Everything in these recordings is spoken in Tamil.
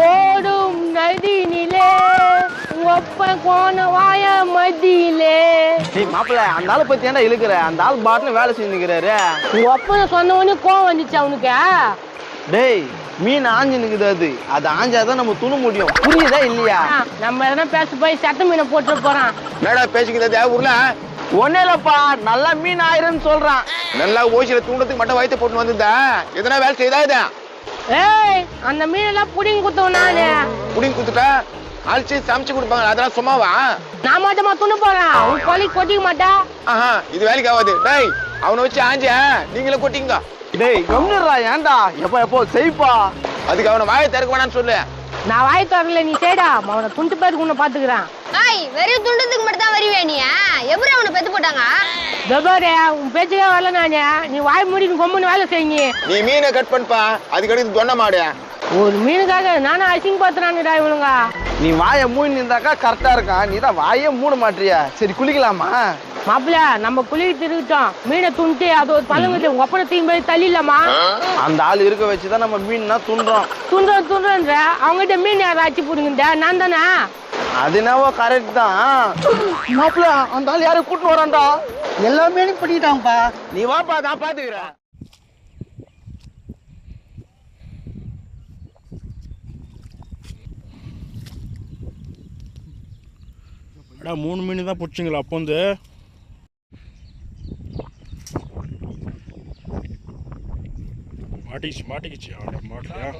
ஓடும் நதியினிலே ஒப்ப கோண வாய மதியிலே நீ மாப்பிள்ள அந்த ஆளை பத்தி ஏன்டா இழுக்கிற? அந்த ஆள் பாட்டுல வேலை செஞ்சுக்கிறாரு. உங்க ஒப்பனை சொன்ன உடனே கோவம் வந்துச்சு அவனுக்கு. டேய் மீன் ஆஞ்சு நிக்குது அது. அது ஆஞ்சாதான் நம்ம துண முடியும். புரியுதா இல்லையா? நம்ம எதனா பேச போய் சட்ட மீனை போட்டு போறான். என்னடா பேசிக்கிறது ஊர்ல? ஒன்னும் இல்லப்பா நல்லா மீன் ஆயிருன்னு சொல்றான். நல்லா ஓசியில தூண்டத்துக்கு மட்டும் வயிற்று போட்டு வந்திருந்தா எதனா வேலை செய்தா இதை? ஏய் அந்த மீனெல்லாம் புடிங்கி குத்தவன் நானு. புடிங்க குத்துட்டா அழிச்சு சமைச்சு கொடுப்பாங்க. அதெல்லாம் சும்மாவா? நான் மட்டுமா துணு போறேன் உன் கொலி கொட்டிக்க மாட்டா? ஆஹா இது வேலைக்கு ஆகாது. டேய் அவனை வச்சு ஆஞ்ச. நீங்களே கொட்டிங்க டேய் கம்னுறா ஏன்டா? எப்போ எப்போ செய்ப்பா. அதுக்கு அவனை வாயை திறக்க வேணாம்னு சொல்லு. நான் வாய் தரல நீ செய்டா அவனை துண்டு பேருக்கு உன்னை பாத்துக்கிறேன் ஏய் வெறும் துண்டத்துக்கு மட்டும் தான் வருவே நீ? எப்படி அவனை பெத்து போட்டாங்க? தபாரே உன் பேச்சுக்கே வரல நானே. நீ வாய் மூடின்னு கொம்புன்னு வேலை செய்யுங்க நீ மீனை கட் பண்ணுப்பா. அதுக்கடுத்து தொண்டை மாடு. ஒரு மீனுக்காக நானும் அசிங்க பாத்துறானுடா இவனுங்க. நீ வாயை மூடி நின்றாக்கா கரெக்டா இருக்கான் நீ தான் வாயே மூட மாட்டியா? சரி குளிக்கலாமா? மாப்பிள்ள நம்ம குளிர் திருவிட்டோம் மீனை துண்டு அது ஒரு பழங்குது ஒப்பனை தீங்க போய் தள்ளிடலாமா? அந்த ஆள் இருக்க வச்சுதான் நம்ம மீன்னா துண்டுறோம் துண்டு துண்டுன்ற அவங்ககிட்ட மீன் யாரும் அச்சு போடுங்க நான் தானே? அது என்னவோ கரெக்ட் தான். மாப்பிள்ள அந்த ஆள் யாரும் கூட்டின்னு வரான்டா. எல்லா மீனும் பிடிக்கிட்டாங்கப்பா நீ வாப்பா நான் பாத்துக்கிறேன். அடா மூணு மீன் தான் பிடிச்சிங்களா அப்போ வந்து? மாட்டிக்கிச்சு மாட்டிக்கிச்சு. அவட மாட்டலையா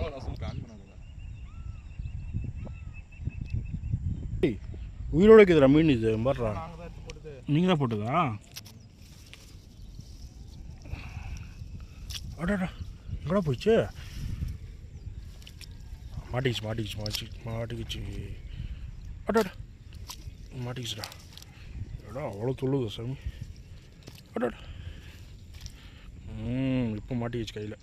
உயிரோட இருக்குதுடா மீன் இது பாடுறா நீங்கள் தான் போட்டதா? அடடா எங்கடா போயிடுச்சு மாட்டிக்கிச்சு மாட்டிக்கிச்சு மாட்டிக்கிச்சு மாட்டிக்கிச்சு. அடாடா மாட்டிக்கிச்சுடா. எடா அவ்வளோ துள்ளுது சாமி. அடாடா. ம் இப்போ மாட்டிக்கிச்சு கையில்.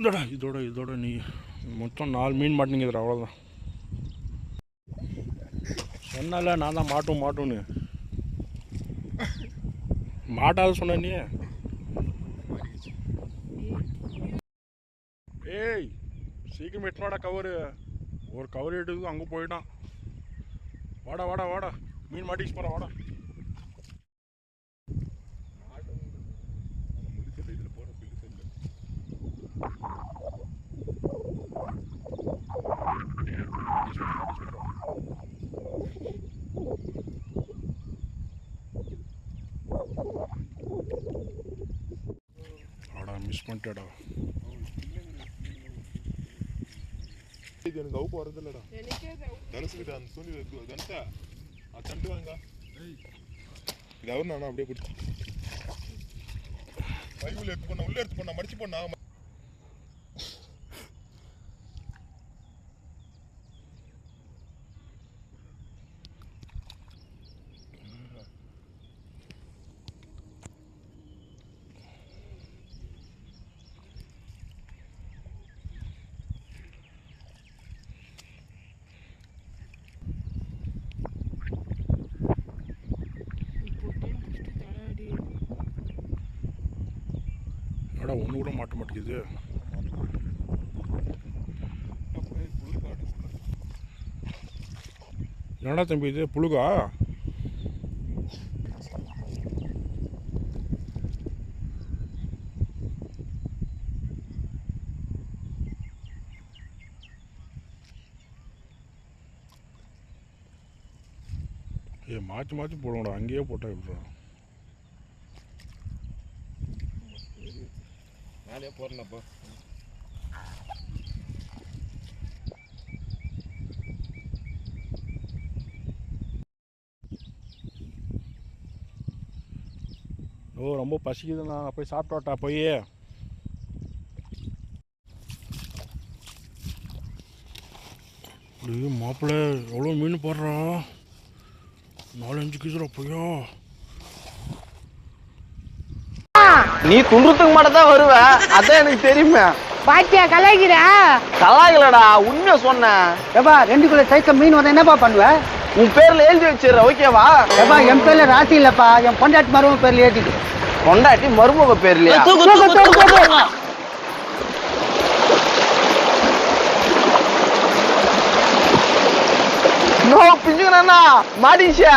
இதோட இதோட இதோட நீ மொத்தம் நாலு மீன் மாட்டினீங்க அவ்வளோதான் சொன்னால நான் தான் மாட்டும் மாட்டோன்னு மாட்டாத சொன்ன நீ. ஏய் சீக்கிரம் எட்டுவாடா கவரு. ஒரு கவர் எடுத்து அங்கே போயிட்டான். வாடா வாடா வாடா. மீன் மாட்டிச்சு போகிறா வாடா. மிஸ் பண்ணிட்டேடா. இது எனக்கு அவுக்கு வரதில்லடா தனுசுக்கிட்ட அந்த துணி தனுசா அது தண்டு வாங்க. இது அவர் நானும் அப்படியே பிடிச்சி. பைபிள் எடுத்து போன உள்ள எடுத்து போன மடிச்சு போனா ஆடா ஒன்று கூட மாட்ட மாட்டேங்குது. என்னடா தம்பி இது? புழுகா? ஏ மாற்றி மாற்றி போடுவோம்டா அங்கேயே போட்டால் எப்படிடா மேலே போறலப்பா ஓ ரொம்ப பசிக்குதுண்ணா. போய் சாப்பிட்டோட்டா போய். மாப்பிள்ள எவ்வளோ மீன் போடுறா? நாலஞ்சு கிசுரா போயோ நீ துண்டுறதுக்கு மட்டும் தான் வருவ. அதான் எனக்கு தெரியுமே. பாத்தியா கலாய்க்கிற? கலாய்களடா உண்மையை சொன்னேன் ஏப்பா ரெண்டு கிலோ சைஸ்ல மீன் வந்தா என்னப்பா பண்ணுவ? உன் பேர்ல எழுதி வச்சிடுற ஓகேவா ஏப்பா என் பேர்ல ராசி இல்லப்பா. என் பொண்டாட்டி மருமக பேர்ல ஏத்திட்டு கொண்டாட்டி மருமக பேர்லயா? நோ பிஞ்சுக்கண்ணா மாடிச்சா